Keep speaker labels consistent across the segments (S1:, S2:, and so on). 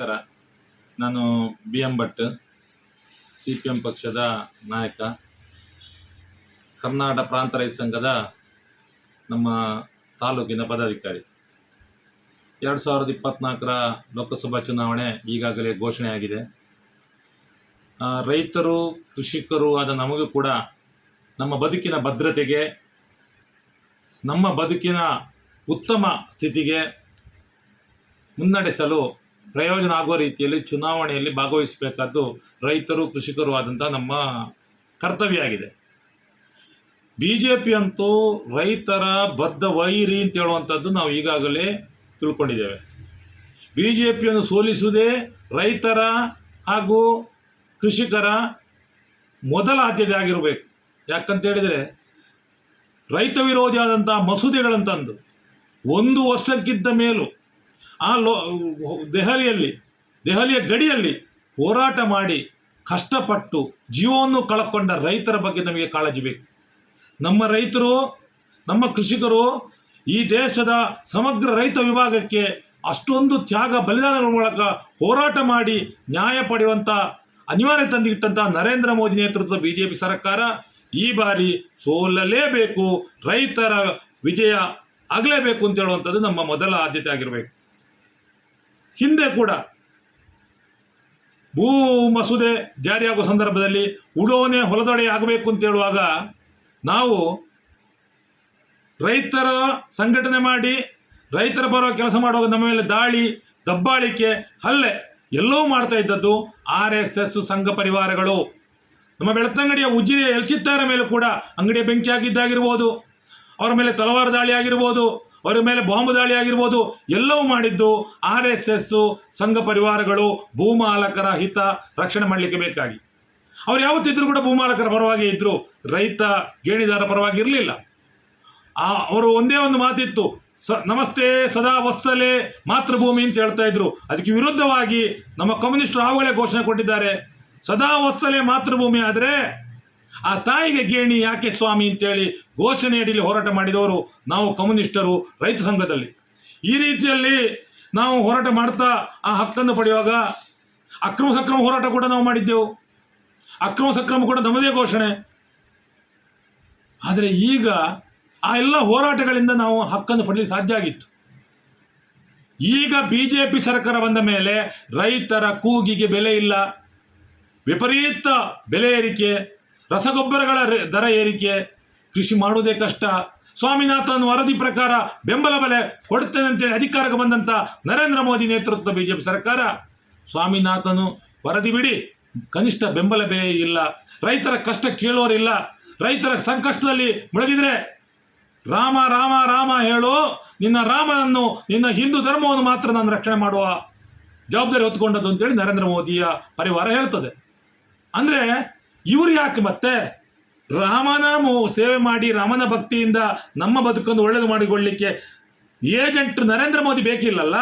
S1: ನಮಸ್ಕಾರ ನಾನು B M Bhat C P M ಪಕ್ಷದ ನಾಯಕ. ಕರ್ನಾಟಕ ಪ್ರಾಂತ ರೈತ ಸಂಘದ ನಮ್ಮ ತಾಲೂಕಿನ ಪದಾಧಿಕಾರಿ. ಎರಡು ಸಾವಿರದ ಇಪ್ಪತ್ನಾಲ್ಕರ ಲೋಕಸಭಾ ಚುನಾವಣೆ ಈಗಾಗಲೇ ಘೋಷಣೆಯಾಗಿದೆ ರೈತರು, ಕೃಷಿಕರು ಆದ ನಮಗೂ ಕೂಡ ನಮ್ಮ ಬದುಕಿನ ಭದ್ರತೆಗೆ, ನಮ್ಮ ಬದುಕಿನ ಉತ್ತಮ ಸ್ಥಿತಿಗೆ ಮುನ್ನಡೆಸಲು ಪ್ರಯೋಜನ ಆಗುವ ರೀತಿಯಲ್ಲಿ ಚುನಾವಣೆಯಲ್ಲಿ ಭಾಗವಹಿಸಬೇಕಾದ್ದು ರೈತರು, ಕೃಷಿಕರು ಆದಂಥ ನಮ್ಮ ಕರ್ತವ್ಯ ಆಗಿದೆ ಬಿ ಜೆ ಪಿ ಅಂತೂ ರೈತರ ಬದ್ಧ ವೈರಿ ಅಂತ ಹೇಳುವಂಥದ್ದು ನಾವು ಈಗಾಗಲೇ ತಿಳ್ಕೊಂಡಿದ್ದೇವೆ. ಬಿ ಜೆ ಪಿಯನ್ನು ಸೋಲಿಸುವುದೇ ರೈತರ ಹಾಗೂ ಕೃಷಿಕರ ಮೊದಲ ಆದ್ಯತೆ ಆಗಿರಬೇಕು. ಯಾಕಂತ ಹೇಳಿದರೆ ರೈತ ವಿರೋಧಿಯಾದಂಥ ಮಸೂದೆಗಳಂತಂದು ಒಂದು ವರ್ಷಕ್ಕಿದ್ದ ಮೇಲೂ ಆ ಲೋ ದೆಹಲಿಯಲ್ಲಿ, ದೆಹಲಿಯ ಗಡಿಯಲ್ಲಿ ಹೋರಾಟ ಮಾಡಿ ಕಷ್ಟಪಟ್ಟು ಜೀವವನ್ನು ಕಳಕೊಂಡ ರೈತರ ಬಗ್ಗೆ ನಮಗೆ ಕಾಳಜಿ ಬೇಕು. ನಮ್ಮ ರೈತರು, ನಮ್ಮ ಕೃಷಿಕರು ಈ ದೇಶದ ಸಮಗ್ರ ರೈತ ವಿಭಾಗಕ್ಕೆ ಅಷ್ಟೊಂದು ತ್ಯಾಗ ಬಲಿದಾನಗಳ ಮೂಲಕ ಹೋರಾಟ ಮಾಡಿ ನ್ಯಾಯ ಪಡೆಯುವಂಥ ಅನಿವಾರ್ಯ ತಂದಿಟ್ಟಂತಹ ನರೇಂದ್ರ ಮೋದಿ ನೇತೃತ್ವದ ಬಿ ಜೆ ಪಿ ಸರ್ಕಾರ ಈ ಬಾರಿ ಸೋಲಲೇಬೇಕು, ರೈತರ ವಿಜಯ ಆಗಲೇಬೇಕು ಅಂತ ಹೇಳುವಂಥದ್ದು ನಮ್ಮ ಮೊದಲ ಆದ್ಯತೆ ಆಗಿರಬೇಕು. ಹಿಂದೆ ಕೂಡ ಭೂ ಮಸೂದೆ ಜಾರಿಯಾಗುವ ಸಂದರ್ಭದಲ್ಲಿ ಉಡೋನೆ ಹೊಲದೊಡೆ ಆಗಬೇಕು ಅಂತ ಹೇಳುವಾಗ ನಾವು ರೈತರ ಸಂಘಟನೆ ಮಾಡಿ ರೈತರ ಬರೋ ಕೆಲಸ ಮಾಡುವಾಗ ನಮ್ಮ ಮೇಲೆ ದಾಳಿ, ದಬ್ಬಾಳಿಕೆ, ಹಲ್ಲೆ ಎಲ್ಲವೂ ಮಾಡ್ತಾ ಇದ್ದದ್ದು ಆರ್ ಎಸ್ ಎಸ್ ಸಂಘ ಪರಿವಾರಗಳು. ನಮ್ಮ ಬೆಳತಂಗಡಿಯ ಉಜ್ಜಿರಿಯ ಎಲ್ಚಿತ್ತಾರ ಮೇಲೆ ಕೂಡ ಅಂಗಡಿಯ ಬೆಂಕಿ ಹಾಕಿದ್ದಾಗಿರ್ಬೋದು ಅವರ ಮೇಲೆ ತಲವಾರು ದಾಳಿ ಆಗಿರ್ಬೋದು ಅವರ ಮೇಲೆ ಬಾಂಬ್ ದಾಳಿ ಆಗಿರ್ಬೋದು, ಎಲ್ಲವೂ ಮಾಡಿದ್ದು ಆರ್ ಎಸ್ ಎಸ್, ಸಂಘ ಪರಿವಾರಗಳು, ಭೂಮಾಲಕರ ಹಿತ ರಕ್ಷಣೆ ಮಾಡಲಿಕ್ಕೆ ಬೇಕಾಗಿ. ಅವ್ರು ಯಾವತ್ತಿದ್ರು ಕೂಡ ಭೂಮಾಲಕರ ಪರವಾಗಿ ಇದ್ದರು ರೈತ, ಗೇಣಿದಾರ ಪರವಾಗಿ ಇರಲಿಲ್ಲ. ಅವರು ಒಂದೇ ಒಂದು ಮಾತಿತ್ತು, ಸ, ನಮಸ್ತೆ, ಸದಾ ವತ್ಸಲೆ, ಮಾತೃಭೂಮಿ ಅಂತ ಹೇಳ್ತಾ ಇದ್ರು. ಅದಕ್ಕೆ ವಿರುದ್ಧವಾಗಿ ನಮ್ಮ ಕಮ್ಯುನಿಸ್ಟರು ಆವುಗಳೇ ಘೋಷಣೆ ಕೊಟ್ಟಿದ್ದಾರೆ, ಸದಾ ವತ್ಸಲೆ, ಮಾತೃಭೂಮಿ ಆದರೆ ಆ ತಾಯಿಗೆ ಗೇಣಿ ಯಾಕೆ ಸ್ವಾಮಿ ಅಂತೇಳಿ ಘೋಷಣೆಯಡಿಯಲ್ಲಿ ಹೋರಾಟ ಮಾಡಿದವರು ನಾವು ಕಮ್ಯುನಿಸ್ಟರು ರೈತ ಸಂಘದಲ್ಲಿ. ಈ ರೀತಿಯಲ್ಲಿ ನಾವು ಹೋರಾಟ ಮಾಡ್ತಾ ಆ ಹಕ್ಕನ್ನು ಪಡೆಯುವಾಗ ಅಕ್ರಮ ಸಕ್ರಮ ಹೋರಾಟ ಕೂಡ ನಾವು ಮಾಡಿದ್ದೆವು. ಅಕ್ರಮ ಸಕ್ರಮ ಕೂಡ ನಮ್ಮದೇ ಘೋಷಣೆ. ಆದರೆ ಈಗ ಆ ಎಲ್ಲ ಹೋರಾಟಗಳಿಂದ ನಾವು ಹಕ್ಕನ್ನು ಪಡೆಯಲು ಸಾಧ್ಯ ಆಗಿತ್ತು. ಈಗ ಬಿ ಜೆ ಪಿ ಸರ್ಕಾರ ಬಂದ ಮೇಲೆ ರೈತರ ಕೂಗಿಗೆ ಬೆಲೆ ಇಲ್ಲ. ವಿಪರೀತ ಬೆಲೆ ಏರಿಕೆ. ರಸಗೊಬ್ಬರಗಳ ದರ ಏರಿಕೆ, ಕೃಷಿ ಮಾಡುವುದೇ ಕಷ್ಟ. ಸ್ವಾಮಿನಾಥನ್ ವರದಿ ಪ್ರಕಾರ ಬೆಂಬಲ ಬೆಲೆ ಕೊಡುತ್ತೇನೆ ಅಂತೇಳಿ ಅಧಿಕಾರಕ್ಕೆ ಬಂದಂಥ ನರೇಂದ್ರ ಮೋದಿ ನೇತೃತ್ವದ ಬಿಜೆಪಿ ಸರ್ಕಾರ. ಸ್ವಾಮಿನಾಥನು ವರದಿ ಬಿಡಿ. ಕನಿಷ್ಠ ಬೆಂಬಲ ಬೆಲೆ ಇಲ್ಲ. ರೈತರ ಕಷ್ಟ ಕೇಳೋರಿಲ್ಲ. ರೈತರ ಸಂಕಷ್ಟದಲ್ಲಿ ಮುಳುಗಿದ್ರೆ ರಾಮ ರಾಮ ರಾಮ ಹೇಳು. ನಿನ್ನ ರಾಮನನ್ನು, ನಿನ್ನ ಹಿಂದೂ ಧರ್ಮವನ್ನು ಮಾತ್ರ ನಾನು ರಕ್ಷಣೆ ಮಾಡುವ ಜವಾಬ್ದಾರಿ ಹೊತ್ಕೊಂಡದ್ದು ಅಂತೇಳಿ ನರೇಂದ್ರ ಮೋದಿಯ ಪರಿವಾರ ಹೇಳ್ತದೆ. ಅಂದರೆ ಇವರು ಯಾಕೆ ಮತ್ತೆ ರಾಮನ ಸೇವೆ ಮಾಡಿ ರಾಮನ ಭಕ್ತಿಯಿಂದ ನಮ್ಮ ಬದುಕನ್ನು ಒಳ್ಳೇದು ಮಾಡಿಕೊಳ್ಳಿಕ್ಕೆ ಏಜೆಂಟ್ ನರೇಂದ್ರ ಮೋದಿ ಬೇಕಿಲ್ಲಲ್ಲ?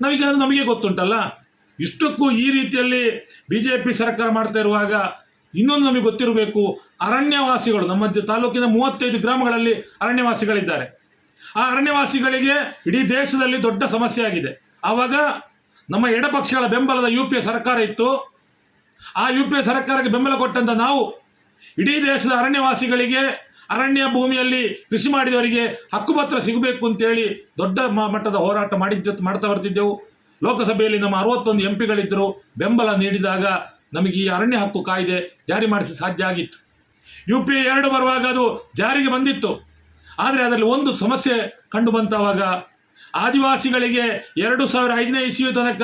S1: ನಮಗೆ ಅದು ನಮಗೆ ಗೊತ್ತುಂಟಲ್ಲ? ಇಷ್ಟಕ್ಕೂ ಈ ರೀತಿಯಲ್ಲಿ ಬಿ ಜೆ ಪಿ ಸರ್ಕಾರ ಮಾಡ್ತಾ ಇರುವಾಗ ಇನ್ನೊಂದು ನಮಗೆ ಗೊತ್ತಿರಬೇಕು, ಅರಣ್ಯವಾಸಿಗಳು, ನಮ್ಮ ತಾಲೂಕಿನ ಮೂವತ್ತೈದು ಗ್ರಾಮಗಳಲ್ಲಿ ಅರಣ್ಯವಾಸಿಗಳಿದ್ದಾರೆ. ಆ ಅರಣ್ಯವಾಸಿಗಳಿಗೆ ಇಡೀ ದೇಶದಲ್ಲಿ ದೊಡ್ಡ ಸಮಸ್ಯೆ ಆಗಿದೆ. ಆವಾಗ ನಮ್ಮ ಎಡಪಕ್ಷಗಳ ಬೆಂಬಲದ ಯು ಪಿ ಸರ್ಕಾರ ಇತ್ತು. ಆ ಯು ಪಿ ಸರ್ಕಾರಕ್ಕೆ ಬೆಂಬಲ ಕೊಟ್ಟಂತ ನಾವು ಇಡೀ ದೇಶದ ಅರಣ್ಯವಾಸಿಗಳಿಗೆ, ಅರಣ್ಯ ಭೂಮಿಯಲ್ಲಿ ಕೃಷಿ ಮಾಡಿದವರಿಗೆ ಹಕ್ಕುಪತ್ರ ಸಿಗಬೇಕು ಅಂತೇಳಿ ದೊಡ್ಡ ಮಟ್ಟದ ಹೋರಾಟ ಮಾಡಿದ್ದ, ಮಾಡ್ತಾ ಬರ್ತಿದ್ದೆವು. ಲೋಕಸಭೆಯಲ್ಲಿ ನಮ್ಮ ಅರವತ್ತೊಂದು ಎಂ ಪಿಗಳಿದ್ದರು ಬೆಂಬಲ ನೀಡಿದಾಗ ನಮಗೆ ಈ ಅರಣ್ಯ ಹಕ್ಕು ಕಾಯ್ದೆ ಜಾರಿ ಮಾಡಿಸಿ ಸಾಧ್ಯ ಆಗಿತ್ತು. ಯು ಪಿ ಎರಡು ಬರುವಾಗ ಅದು ಜಾರಿಗೆ ಬಂದಿತ್ತು. ಆದರೆ ಅದರಲ್ಲಿ ಒಂದು ಸಮಸ್ಯೆ ಕಂಡು ಬಂತವಾಗ ಆದಿವಾಸಿಗಳಿಗೆ ಎರಡು ಸಾವಿರ ಐದನೇ ಇಸ್ವಿ ತನಕ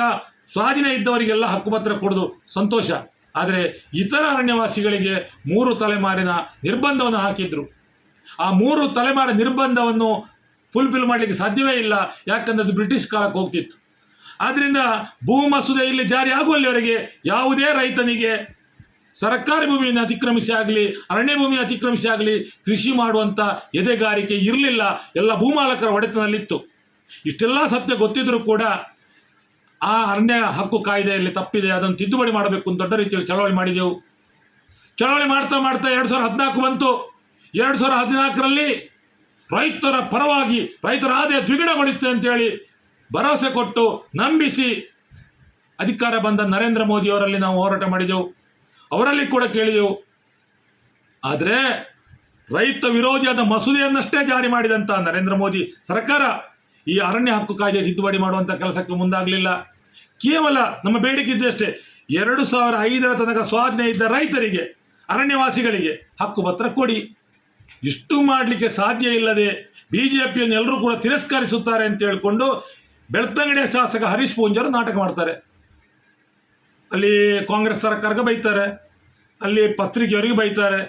S1: ಸ್ವಾಧೀನ ಇದ್ದವರಿಗೆಲ್ಲ ಹಕ್ಕುಪತ್ರ ಕೊಡೋದು ಸಂತೋಷ. ಆದರೆ ಇತರ ಅರಣ್ಯವಾಸಿಗಳಿಗೆ ಮೂರು ತಲೆಮಾರಿನ ನಿರ್ಬಂಧವನ್ನು ಹಾಕಿದ್ರು. ಆ ಮೂರು ತಲೆಮಾರ ನಿರ್ಬಂಧವನ್ನು ಫುಲ್ಫಿಲ್ ಮಾಡಲಿಕ್ಕೆ ಸಾಧ್ಯವೇ ಇಲ್ಲ, ಯಾಕಂದ್ರೆ ಅದು ಬ್ರಿಟಿಷ್ ಕಾಲಕ್ಕೆ ಹೋಗ್ತಿತ್ತು. ಆದ್ದರಿಂದ ಭೂ ಮಸೂದೆ ಇಲ್ಲಿ ಜಾರಿ ಆಗುವಲ್ಲಿವರೆಗೆ ಯಾವುದೇ ರೈತನಿಗೆ ಸರ್ಕಾರಿ ಭೂಮಿಯನ್ನು ಅತಿಕ್ರಮಿಸಿ ಆಗಲಿ, ಅರಣ್ಯ ಭೂಮಿಯನ್ನು ಅತಿಕ್ರಮಿಸಿ ಆಗಲಿ ಕೃಷಿ ಮಾಡುವಂಥ ಎದೆಗಾರಿಕೆ ಇರಲಿಲ್ಲ, ಎಲ್ಲ ಭೂಮಾಲಕರ ಒಡೆತನಲ್ಲಿತ್ತು ಇಷ್ಟೆಲ್ಲ ಸತ್ಯ ಗೊತ್ತಿದ್ರೂ ಕೂಡ ಆ ಅರಣ್ಯ ಹಕ್ಕು ಕಾಯ್ದೆಯಲ್ಲಿ ತಪ್ಪಿದೆ, ಅದನ್ನು ತಿದ್ದುಪಡಿ ಮಾಡಬೇಕು ಅಂತ ದೊಡ್ಡ ರೀತಿಯಲ್ಲಿ ಚಳವಳಿ ಮಾಡಿದೆವು. ಚಳವಳಿ ಮಾಡ್ತಾ ಮಾಡ್ತಾ ಎರಡು ಸಾವಿರದ ಹದಿನಾಲ್ಕು ಬಂತು. ಎರಡು ಸಾವಿರದ ಹದಿನಾಲ್ಕರಲ್ಲಿ ರೈತರ ಪರವಾಗಿ, ರೈತರ ಆದಾಯ ದ್ವಿಗುಣಗೊಳಿಸಿದೆ ಅಂತೇಳಿ ಭರವಸೆ ಕೊಟ್ಟು ನಂಬಿಸಿ ಅಧಿಕಾರ ಬಂದ ನರೇಂದ್ರ ಮೋದಿ ಅವರಲ್ಲಿ ನಾವು ಹೋರಾಟ ಮಾಡಿದೆವು. ಅವರಲ್ಲಿ ಕೂಡ ಕೇಳಿದೆವು. ಆದರೆ ರೈತ ವಿರೋಧಿಯಾದ ಮಸೂದೆಯನ್ನಷ್ಟೇ ಜಾರಿ ಮಾಡಿದಂಥ ನರೇಂದ್ರ ಮೋದಿ ಸರ್ಕಾರ ಈ ಅರಣ್ಯ ಹಕ್ಕು ಕಾಯ್ದೆ ತಿದ್ದುಪಡಿ ಮಾಡುವಂಥ ಕೆಲಸಕ್ಕೆ ಮುಂದಾಗಲಿಲ್ಲ. ಕೇವಲ ನಮ್ಮ ಬೇಡಿಕೆ ಇದ್ದಷ್ಟೇ ಎರಡು ಸಾವಿರ ಐದರ ತನಕ ಸ್ವಾಧೀನ ಇದ್ದ ರೈತರಿಗೆ, ಅರಣ್ಯವಾಸಿಗಳಿಗೆ ಹಕ್ಕುಪತ್ರ ಕೊಡಿ. ಇಷ್ಟು ಮಾಡಲಿಕ್ಕೆ ಸಾಧ್ಯ ಇಲ್ಲದೆ ಬಿ ಜೆ ಪಿಯನ್ನು ಎಲ್ಲರೂ ಕೂಡ ತಿರಸ್ಕರಿಸುತ್ತಾರೆ ಅಂತ ಹೇಳಿಕೊಂಡು ಬೆಳ್ತಂಗಡಿಯ ಶಾಸಕ ಹರೀಶ್ ಪೂಂಜರು ನಾಟಕ ಮಾಡ್ತಾರೆ. ಅಲ್ಲಿ ಕಾಂಗ್ರೆಸ್ ಸರ್ಕಾರಕ್ಕೆ ಬೈತಾರೆ, ಅಲ್ಲಿ ಪತ್ರಿಕೆಯವರಿಗೆ ಬೈತಾರೆ.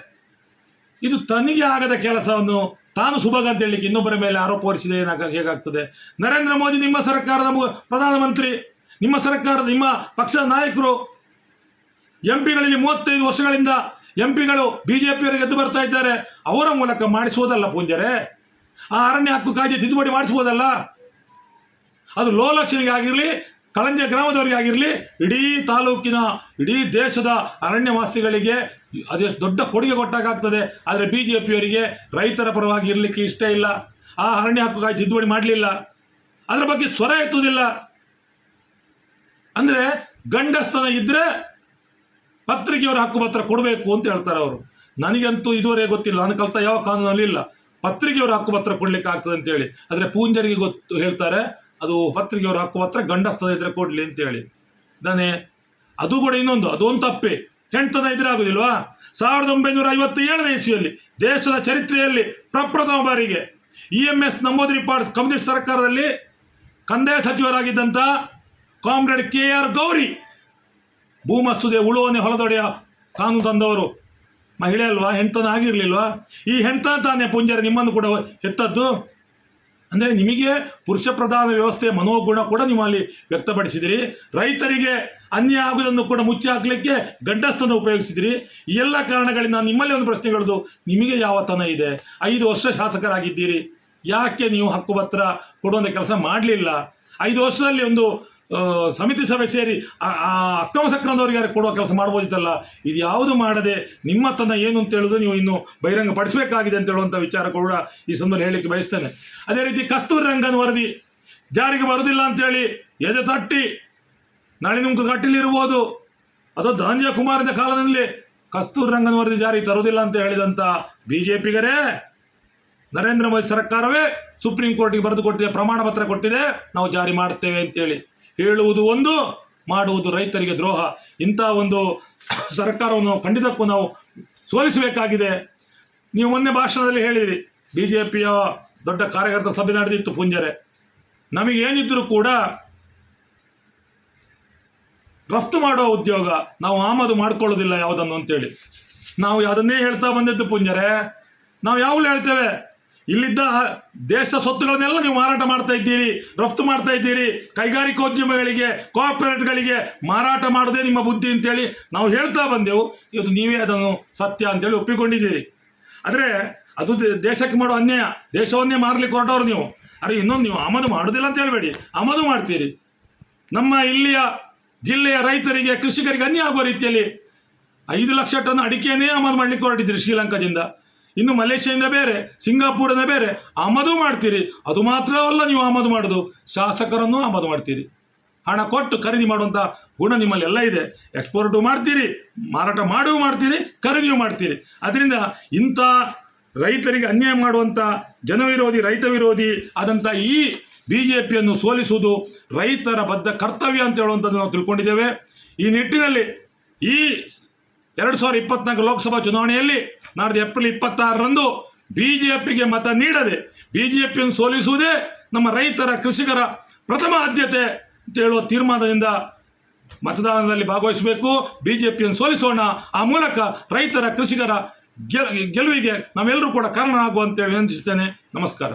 S1: ಇದು ತನಗೆ ಆಗದ ಕೆಲಸವನ್ನು ತಾನು ಸುಭಗ ಅಂತ ಹೇಳಲಿಕ್ಕೆ ಇನ್ನೊಬ್ಬರ ಮೇಲೆ ಆರೋಪ ಹೊರಿಸಿದೆ ಏನಾಗ ಹೇಗಾಗ್ತದೆ? ನರೇಂದ್ರ ಮೋದಿ ನಿಮ್ಮ ಸರ್ಕಾರದ ಪ್ರಧಾನಮಂತ್ರಿ ನಿಮ್ಮ ಸರ್ಕಾರದ, ನಿಮ್ಮ ಪಕ್ಷದ ನಾಯಕರು ಎಂ ಪಿಗಳಲ್ಲಿ ಮೂವತ್ತೈದು ವರ್ಷಗಳಿಂದ ಎಂ ಪಿಗಳು ಬಿ ಜೆ ಪಿಯವರಿಗೆ ಗೆದ್ದು ಬರ್ತಾ ಇದ್ದಾರೆ, ಅವರ ಮೂಲಕ ಮಾಡಿಸುವುದಲ್ಲ ಪೂಂಜರೆ? ಆ ಅರಣ್ಯ ಹಕ್ಕು ಕಾಯ್ದೆ ತಿದ್ದುಪಡಿ ಮಾಡಿಸುವುದಲ್ಲ? ಅದು ಲೋಲಕ್ಷಣಿಗೆ ಆಗಿರಲಿ ಕಳಂಜ ಗ್ರಾಮದವರಿಗೆ ಆಗಿರಲಿ ಇಡೀ ತಾಲೂಕಿನ, ಇಡೀ ದೇಶದ ಅರಣ್ಯವಾಸಿಗಳಿಗೆ ಅದೆಷ್ಟು ದೊಡ್ಡ ಕೊಡುಗೆ ಕೊಟ್ಟಾಗ್ತದೆ ಆದರೆ ಬಿ ಜೆ ಪಿಯವರಿಗೆ ರೈತರ ಪರವಾಗಿ ಇರಲಿಕ್ಕೆ ಇಷ್ಟ ಇಲ್ಲ. ಆ ಅರಣ್ಯ ಹಕ್ಕು ಕಾಯ್ದೆ ತಿದ್ದುಪಡಿ ಮಾಡಲಿಲ್ಲ. ಅದರ ಬಗ್ಗೆ ಸ್ವರ ಎತ್ತುವುದಿಲ್ಲ. ಅಂದರೆ ಗಂಡಸ್ತನ ಇದ್ದರೆ ಹಕ್ಕು ಪತ್ರ ಕೊಡಬೇಕು ಅಂತ ಹೇಳ್ತಾರೆ ಅವರು. ನನಗಂತೂ ಇದುವರೆಗೆ ಗೊತ್ತಿಲ್ಲ. ನಾನು ಕಲ್ತ ಯಾವ ಕಾನೂನಲ್ಲಿ ಇಲ್ಲ. ಪತ್ರಿಕೆಯವರ ಹಕ್ಕುಪತ್ರ ಕೊಡ್ಲಿಕ್ಕೆ ಆಗ್ತದೆ ಅಂತೇಳಿ ಆದರೆ ಪೂಂಜರಿಗೆ ಗೊತ್ತು ಹೇಳ್ತಾರೆ, ಅದು ಪತ್ರಿಕೆಯವರ ಹಕ್ಕುಪತ್ರ ಗಂಡಸ್ತನ ಇದ್ರೆ ಕೊಡಲಿ ಅಂತೇಳಿ ನಾನೇ, ಅದು ಕೂಡ ಇನ್ನೊಂದು, ಅದೊಂದು ತಪ್ಪೆ. ಹೆಣ್ತನ ಇದ್ರೆ ಆಗುದಿಲ್ವಾ? ಸಾವಿರದ ಒಂಬೈನೂರ ಐವತ್ತೇಳನೇ ಇಸ್ವಿಯಲ್ಲಿ, ದೇಶದ ಚರಿತ್ರೆಯಲ್ಲಿ ಪ್ರಪ್ರಥಮ ಬಾರಿಗೆ E M S Namboodiripad communist ಸರ್ಕಾರದಲ್ಲಿ ಕಂದಾಯ ಸಚಿವರಾಗಿದ್ದಂಥ ಕಾಮ್ರೇಡ್ ಕೆ ಆರ್ ಗೌರಿ. ಭೂಮಸ್ತುದೆ ಉಳುವನೆ ಹೊಲದೊಡೆಯ ತಾನು ತಂದವರು. ಮಹಿಳೆ ಅಲ್ವಾ? ಹೆಣ್ತನ ಆಗಿರಲಿಲ್ವಾ? ಈ ಹೆಣ್ತನ ತಾನೇ ಪುಂಜರ, ನಿಮ್ಮನ್ನು ಕೂಡ ಎತ್ತದ್ದು ಅಂದರೆ ನಿಮಗೆ ಪುರುಷ ಪ್ರಧಾನ ವ್ಯವಸ್ಥೆಯ ಮನೋಗುಣ ಕೂಡ ನಿಮ್ಮಲ್ಲಿ ವ್ಯಕ್ತಪಡಿಸಿದಿರಿ. ರೈತರಿಗೆ ಅನ್ಯಾಯ ಆಗುವುದನ್ನು ಕೂಡ ಮುಚ್ಚಿ ಹಾಕಲಿಕ್ಕೆ ಗಡ್ಡಸ್ತನ ಉಪಯೋಗಿಸಿದಿರಿ. ಈ ಎಲ್ಲ ಕಾರಣಗಳಿಂದ ನಿಮ್ಮಲ್ಲಿ ಒಂದು ಪ್ರಶ್ನೆ ಕೇಳೋದು, ನಿಮಗೆ ಯಾವ ತನ ಇದೆ? ಐದು ವರ್ಷ ಶಾಸಕರಾಗಿದ್ದೀರಿ. ಯಾಕೆ ನೀವು ಹಕ್ಕುಪತ್ರ ಕೊಡುವಂಥ ಕೆಲಸ ಮಾಡಲಿಲ್ಲ? ಐದು ವರ್ಷದಲ್ಲಿ ಒಂದು ಸಮಿತಿ ಸಭೆ ಸೇರಿ ಅಕ್ರಮ ಸಕ್ರಮದವರಿಗೆ ಕೊಡುವ ಕೆಲಸ ಮಾಡ್ಬೋದಿತ್ತಲ್ಲ? ಇದು ಯಾವುದು ಮಾಡದೆ ನಿಮ್ಮ ತನ್ನ ಏನು ಅಂತ ಹೇಳೋದು ನೀವು ಇನ್ನು ಬಹಿರಂಗ ಪಡಿಸಬೇಕಾಗಿದೆ ಅಂತ ಹೇಳುವಂಥ ವಿಚಾರ ಕೂಡ ಈ ಸಂದರ್ಭ ಹೇಳಲಿಕ್ಕೆ ಬಯಸ್ತೇನೆ. ಅದೇ ರೀತಿ ಕಸ್ತೂರಿ ರಂಗನ್ ವರದಿ ಜಾರಿಗೆ ಬರುವುದಿಲ್ಲ ಅಂತೇಳಿ ಎದೆ ತಟ್ಟಿ ನಾಳೆ ನಿಮ್ಗೆ ಕಟ್ಟಿಲಿರ್ಬೋದು ಅದು ಧಾನ್ಯ ಕುಮಾರಿನ ಕಾಲದಲ್ಲಿ ಕಸ್ತೂರಿ ರಂಗನ್ ವರದಿ ಜಾರಿ ತರುವುದಿಲ್ಲ ಅಂತ ಹೇಳಿದಂಥ ಬಿ ಜೆ ಪಿಗರೇ ನರೇಂದ್ರ ಮೋದಿ ಸರ್ಕಾರವೇ ಸುಪ್ರೀಂ ಕೋರ್ಟಿಗೆ ಬರೆದು ಕೊಟ್ಟಿದೆ ಪ್ರಮಾಣ ಪತ್ರ ಕೊಟ್ಟಿದೆ, ನಾವು ಜಾರಿ ಮಾಡುತ್ತೇವೆ ಅಂತೇಳಿ ಹೇಳುವುದು ಒಂದು, ಮಾಡುವುದು ರೈತರಿಗೆ ದ್ರೋಹ. ಇಂಥ ಒಂದು ಸರ್ಕಾರವನ್ನು ಖಂಡಿತಕ್ಕೂ ನಾವು ಸೋಲಿಸಬೇಕಾಗಿದೆ. ನೀವು ಮೊನ್ನೆ ಭಾಷಣದಲ್ಲಿ ಹೇಳಿದಿರಿ ಬಿ ಜೆ ಪಿಯ ದೊಡ್ಡ ಕಾರ್ಯಕರ್ತ ಸಭೆ ನಡೆದಿತ್ತು ಪುಂಜರೆ. ನಮಗೇನಿದ್ರೂ ಕೂಡ ರಫ್ತು ಮಾಡೋ ಉದ್ಯೋಗ ನಾವು ಆಮದು ಮಾಡ್ಕೊಳ್ಳೋದಿಲ್ಲ ಯಾವುದನ್ನು ಅಂತೇಳಿ. ನಾವು ಅದನ್ನೇ ಹೇಳ್ತಾ ಬಂದಿದ್ದು ಪುಂಜರೆ, ನಾವು ಯಾವಾಗಲೂ ಹೇಳ್ತೇವೆ ಇಲ್ಲಿದ್ದ ದೇಶ ಸ್ವತ್ತುಗಳನ್ನೆಲ್ಲ ನೀವು ಮಾರಾಟ ಮಾಡ್ತಾ ಇದ್ದೀರಿ, ರಫ್ತು ಮಾಡ್ತಾ ಇದ್ದೀರಿ, ಕೈಗಾರಿಕೋದ್ಯಮಗಳಿಗೆ ಕೋಆಪರೇಟ್ಗಳಿಗೆ ಮಾರಾಟ ಮಾಡೋದೇ ನಿಮ್ಮ ಬುದ್ಧಿ ಅಂತೇಳಿ ನಾವು ಹೇಳ್ತಾ ಬಂದೆವು. ಇವತ್ತು ನೀವೇ ಅದನ್ನು ಸತ್ಯ ಅಂತೇಳಿ ಒಪ್ಪಿಕೊಂಡಿದ್ದೀರಿ. ಆದರೆ ಅದು ದೇಶಕ್ಕೆ ಮಾಡೋ ಅನ್ಯಾಯ, ದೇಶವನ್ನೇ ಮಾರಲಿಕ್ಕೆ ಹೊರಟವ್ರು ನೀವು. ಅರೆ, ಇನ್ನೊಂದು ನೀವು ಆಮದು ಮಾಡೋದಿಲ್ಲ ಅಂತ ಹೇಳಬೇಡಿ. ಆಮದು ಮಾಡ್ತೀರಿ. ನಮ್ಮ ಇಲ್ಲಿಯ ಜಿಲ್ಲೆಯ ರೈತರಿಗೆ, ಕೃಷಿಕರಿಗೆ ಅನ್ಯ ಆಗುವ ರೀತಿಯಲ್ಲಿ ಐದು ಲಕ್ಷ ಟನ್ ಅಡಿಕೆಯನ್ನೇ ಆಮದು ಮಾಡಲಿಕ್ಕೆ ಹೊರಟಿದ್ದೀರಿ ಶ್ರೀಲಂಕಾದಿಂದ. ಇನ್ನು ಮಲೇಷ್ಯಾದಿಂದ ಬೇರೆ, ಸಿಂಗಾಪುರದಿಂದ ಬೇರೆ, ಆಮದು ಮಾಡ್ತೀರಿ. ಅದು ಮಾತ್ರವಲ್ಲ ನೀವು ಆಮದು ಮಾಡೋದು. ಶಾಸಕರನ್ನು ಆಮದು ಮಾಡ್ತೀರಿ. ಹಣ ಕೊಟ್ಟು ಖರೀದಿ ಮಾಡುವಂಥ ಗುಣ ನಿಮ್ಮಲ್ಲಿ ಎಲ್ಲ ಇದೆ. ಎಕ್ಸ್ಪೋರ್ಟು ಮಾಡ್ತೀರಿ, ಮಾರಾಟ ಮಾಡುವ ಮಾಡ್ತೀರಿ, ಖರೀದಿಯೂ ಮಾಡ್ತೀರಿ. ಅದರಿಂದ ಇಂಥ ರೈತರಿಗೆ ಅನ್ಯಾಯ ಮಾಡುವಂಥ ಜನವಿರೋಧಿ, ರೈತ ವಿರೋಧಿ ಆದಂಥ ಈ ಬಿ ಜೆ ಪಿಯನ್ನು ಸೋಲಿಸುವುದು ರೈತರ ಬದ್ಧ ಕರ್ತವ್ಯ ಅಂತ ಹೇಳುವಂಥದ್ದು ನಾವು ತಿಳ್ಕೊಂಡಿದ್ದೇವೆ. ಈ ನಿಟ್ಟಿನಲ್ಲಿ ಈ ಎರಡು ಸಾವಿರದ ಇಪ್ಪತ್ನಾಲ್ಕು ಲೋಕಸಭಾ ಚುನಾವಣೆಯಲ್ಲಿ ನಾಡ್ದು ಏಪ್ರಿಲ್ ಇಪ್ಪತ್ತಾರರಂದು ಬಿ ಜೆ ಪಿಗೆ ಮತ ನೀಡದೆ ಬಿ ಜೆ ಪಿಯನ್ನು ಸೋಲಿಸುವುದೇ ನಮ್ಮ ರೈತರ ಕೃಷಿಕರ ಪ್ರಥಮ ಆದ್ಯತೆ ಅಂತ ಹೇಳುವ ತೀರ್ಮಾನದಿಂದ ಮತದಾನದಲ್ಲಿ ಭಾಗವಹಿಸಬೇಕು. ಬಿ ಜೆ ಪಿಯನ್ನು ಸೋಲಿಸೋಣ. ಆ ಮೂಲಕ ರೈತರ ಕೃಷಿಕರ ಗೆಲ್, ಗೆಲುವಿಗೆ ನಾವೆಲ್ಲರೂ ಕೂಡ ಕಾರಣ ಆಗುವಂತೇಳಿ ವಿನಂತಿಸುತ್ತೇನೆ. ನಮಸ್ಕಾರ.